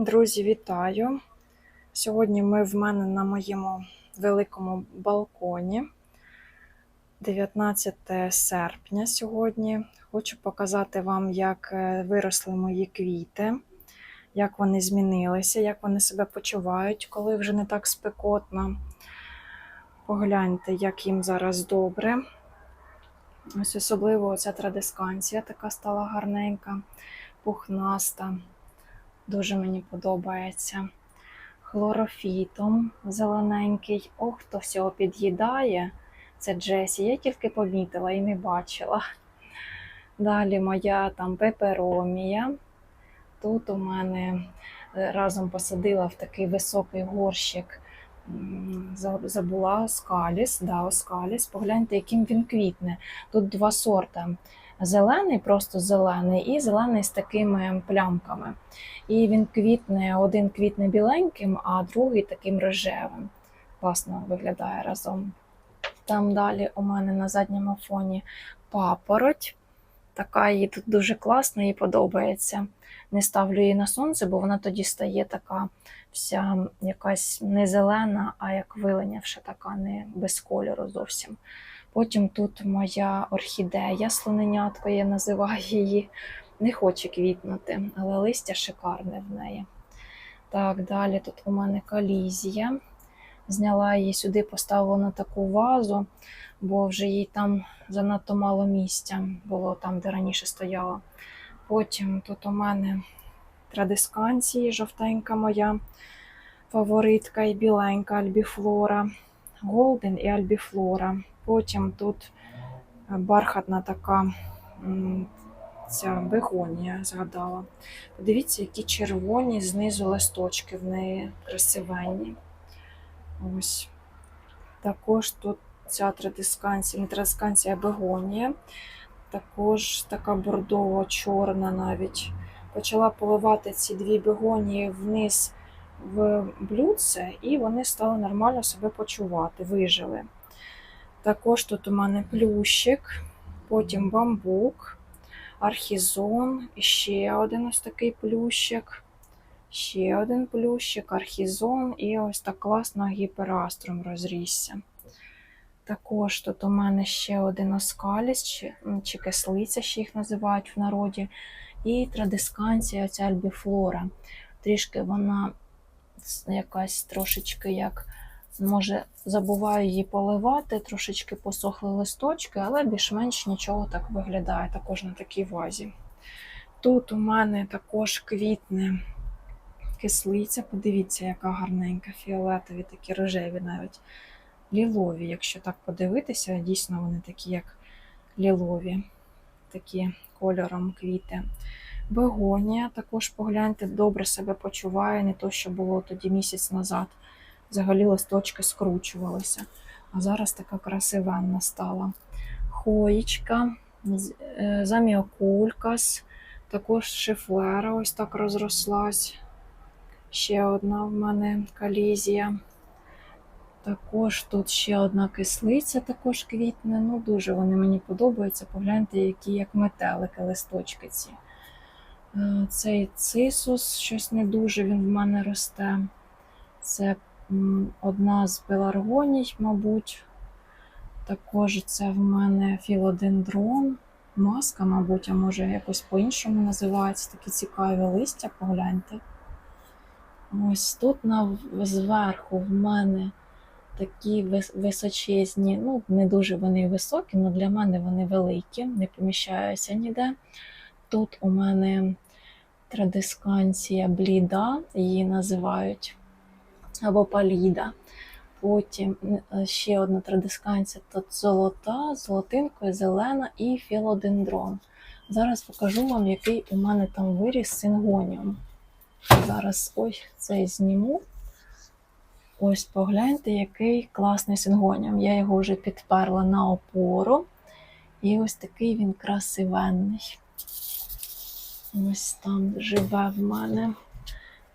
Друзі, вітаю! Сьогодні ми в мене на моєму великому балконі. 19 серпня сьогодні. Хочу показати вам, як е, виросли мої квіти, як вони змінилися, як вони себе почувають, коли вже не так спекотно. Погляньте, як їм зараз добре. Ось особливо ця традисканція така стала гарненька, пухнаста. Дуже мені подобається. Хлорофітом зелененький. Ох, хто всього під'їдає. Це Джесі. Я тільки помітила і не бачила. Далі моя там пеперомія. Тут у мене е, разом посадила в такий високий горщик. Забула оскаліс, да, оскаліс. Погляньте, яким він квітне. Тут два сорта: зелений, просто зелений, і зелений з такими плямками. І він квітне, один квітне біленьким, а другий таким рожевим. Класно виглядає разом. Там далі у мене на задньому фоні папороть. Така її тут дуже класна, їй подобається. Не ставлю її на сонце, бо вона тоді стає така вся якась не зелена, а як виленявша, така не без кольору зовсім. Потім тут моя орхідея, слоненятко, я називаю її не хоче квітнути, але листя шикарне в неї. Так, далі тут у мене колізія. Зняла її сюди, поставила на таку вазу, бо вже їй там занадто мало місця було там, де раніше стояла. Потім тут у мене традисканції, жовтенька моя фаворитка і біленька альбіфлора, голден і альбіфлора. Потім тут бархатна така ця бегонія згадала. Подивіться, які червоні знизу листочки в неї красивенні. Ось. Також тут ця традисканція, не традисканція, а бегонія. Також така бордово-чорна навіть. Почала поливати ці дві бегонії вниз в блюдце, і вони стали нормально себе почувати, вижили. Також тут у мене плющик, потім бамбук, архізон, ще один ось такий плющик, ще один плющик, архізон, і ось так класно гіперастром розрісся. Також тут у мене ще один оскаліс, чи, чи кислиця, ще їх називають в народі, і традисканція, ця альбіфлора. Трішки вона якась трошечки як може забуваю її поливати, трошечки посохли листочки, але більш-менш нічого так виглядає, також на такій вазі. Тут у мене також квітне кислиця. Подивіться, яка гарненька, фіолетові, такі рожеві навіть лілові. Якщо так подивитися, дійсно вони такі, як лілові, такі кольором квіти. Бегонія також погляньте, добре себе почуває, не то, що було тоді місяць назад. Взагалі листочки скручувалися. А зараз така красивенна стала. Хоїчка, з- е, заміокулькас, також шифлера ось так розрослась. Ще одна в мене колізія. Також тут ще одна кислиця також квітне. Ну, дуже вони мені подобаються. Погляньте, які як метелики листочки ці. Е, Цей цисус, щось не дуже він в мене росте. Це одна з пеларгоній, мабуть. Також це в мене філодендрон, маска, мабуть, а може якось по-іншому називається. Такі цікаві листя, погляньте. Ось тут на, зверху в мене такі височезні, ну, не дуже вони високі, але для мене вони великі, не поміщаються ніде. Тут у мене традисканція бліда, її називають, або паліда. Потім е, ще одна традисканція тут золота, золотинкою, зелена і філодендрон. Зараз покажу вам, який у мене там виріс сингоніум. Зараз ось цей зніму. Ось погляньте, який класний сингоніум. Я його вже підперла на опору. І ось такий він красивенний. Ось там живе в мене.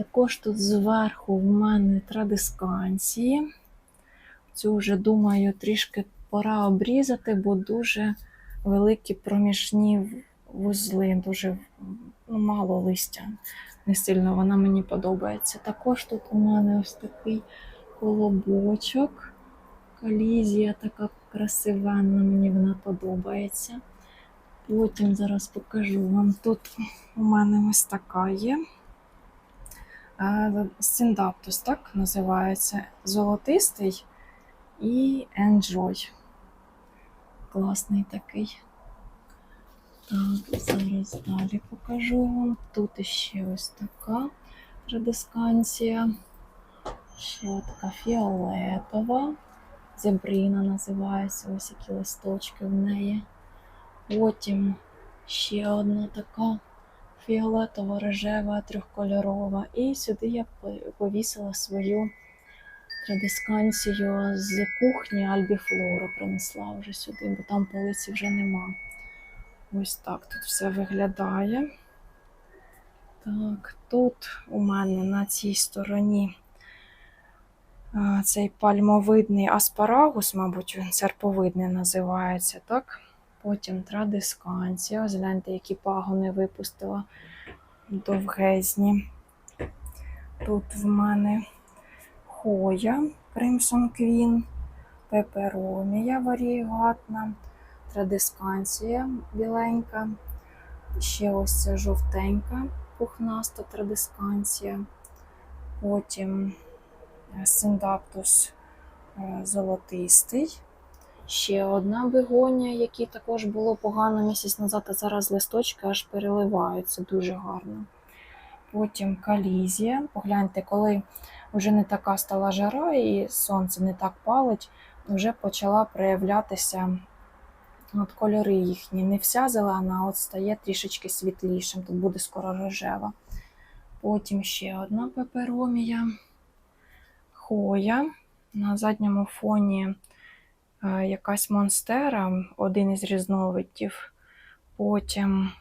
Також тут зверху в мене традисканції. Цю вже, думаю, трішки пора обрізати, бо дуже великі проміжні вузли, дуже ну, мало листя не сильно вона мені подобається. Також тут у мене ось такий колобочок. Колізія така красивенна, мені вона подобається. Потім зараз покажу вам. Тут у мене ось така є. Синдаптус, так називається. Золотистий і Enjoy. Класний такий. Так, зараз далі покажу вам. Тут ще ось така редисканція. Ще така фіолетова. Зебрина називається, ось які листочки в неї. Потім ще одна така фіолетова, рожева, трьохкольорова. І сюди я повісила свою традисканцію з кухні Альбіфлору принесла вже сюди, бо там полиці вже нема. Ось так тут все виглядає. Так, тут у мене на цій стороні цей пальмовидний аспарагус, мабуть, він серповидний називається, так? Потім традисканція. Ось гляньте, які пагони випустила довгезні. Тут в мене хоя Crimson Queen, пеперомія варієгатна, традисканція біленька, ще ось ця жовтенька пухнаста традисканція, потім синдаптус е, золотистий. Ще одна бегонія, якій також було погано місяць назад, а зараз листочки аж переливаються дуже гарно. Потім калізія. Погляньте, коли вже не така стала жара і сонце не так палить, вже почала проявлятися от кольори їхні. Не вся зелена, а от стає трішечки світлішим. Тут буде скоро рожева. Потім ще одна пеперомія, хоя. На задньому фоні якась монстера, один із різновидів. Потім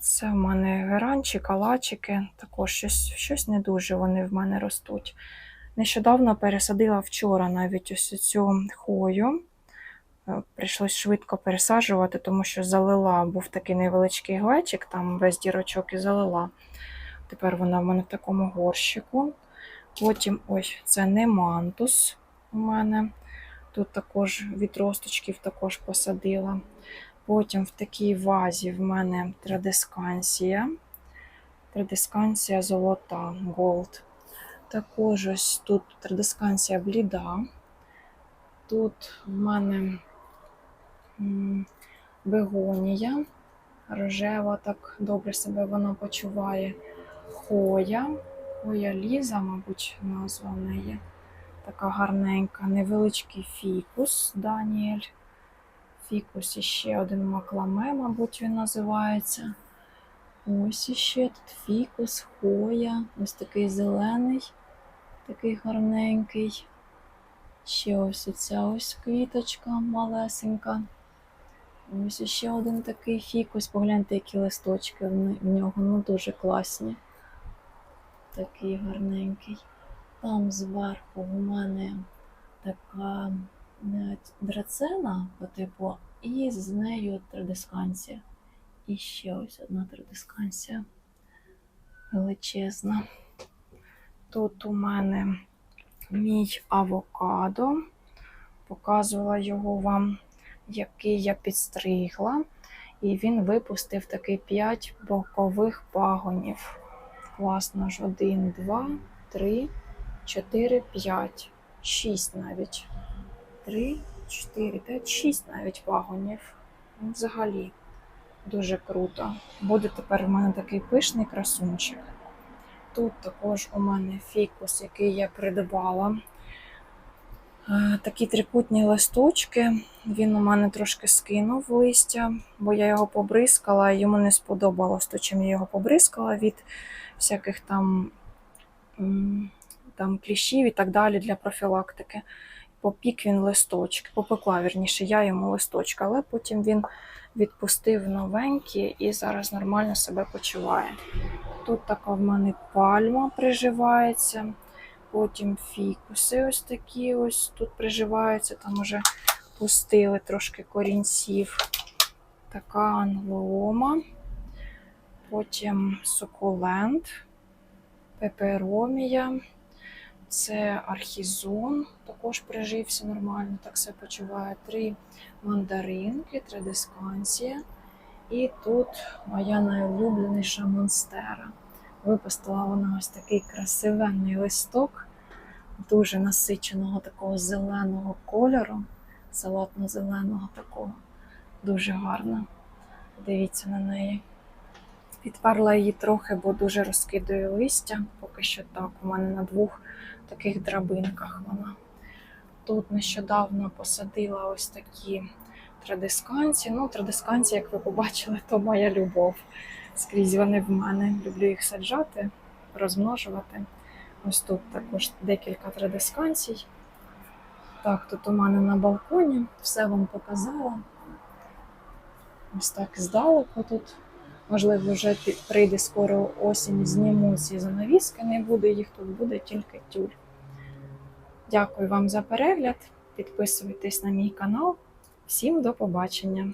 це в мене геранчі, калачики, також щось щось не дуже вони в мене ростуть. Нещодавно пересадила вчора навіть ось цю хою. Е, прийшлось швидко пересаджувати, тому що залила, був такий невеличкий глечик, там весь дірочок і залила. Тепер вона в мене в такому горщику. Потім ось це немантус у мене. Тут також відросточків також посадила. Потім в такій вазі в мене традисканція. Традисканція золота Gold. Також ось тут традисканція бліда. Тут в мене бегонія, рожева, так добре себе вона почуває. Хоя, хоя Ліза, мабуть, назва в неї. Така гарненька, невеличкий фікус Даніель. Фікус і ще один макламе, мабуть, він називається. Ось іще тут фікус, хоя, ось такий зелений, такий гарненький. Ще ось оця ось квіточка малесенька. Ось ще один такий фікус. Погляньте, які листочки в нього, ну дуже класні. Такий гарненький. Там зверху у мене така драцена по типу, і з нею традисканція. І ще ось одна традисканція величезна. Тут у мене мій авокадо. Показувала його вам, який я підстригла. І він випустив такий 5 бокових пагонів. Класно ж, 1, 2, 3, 4, 5, 6 навіть. 3, 4, 5, 6 навіть пагонів. Ну, взагалі дуже круто. Буде тепер у мене такий пишний красунчик. Тут також у мене фікус, який я придбала. Е, такі трикутні листочки. Він у мене трошки скинув листя, бо я його побризкала, йому не сподобалось то, чим я його побризкала від всяких там там кліщів і так далі для профілактики. Попік він листочки, попекла вірніше, я йому листочка, але потім він відпустив новенькі і зараз нормально себе почуває. Тут така в мене пальма приживається, потім фікуси ось такі ось тут приживаються, там уже пустили трошки корінців. Така англома. потім сукулент, пеперомія, це архізон, також прижився нормально, так себе почуває. Три мандаринки, три дискансія. І тут моя найулюбленіша монстера. Випустила вона ось такий красивенний листок, дуже насиченого такого зеленого кольору, салатно-зеленого такого. Дуже гарна. Дивіться на неї. Підперла її трохи, бо дуже розкидує листя. Поки що так. У мене на двох таких драбинках вона. Тут нещодавно посадила ось такі традисканці. Ну, традисканці, як ви побачили, то моя любов. Скрізь вони в мене. Люблю їх саджати, розмножувати. Ось тут також декілька традисканцій. Так, тут у мене на балконі все вам показала. Ось так здалеку тут. Можливо, вже прийде скоро осінь, зніму ці занавіски, не буде їх тут, буде тільки тюль. Дякую вам за перегляд. Підписуйтесь на мій канал. Всім до побачення!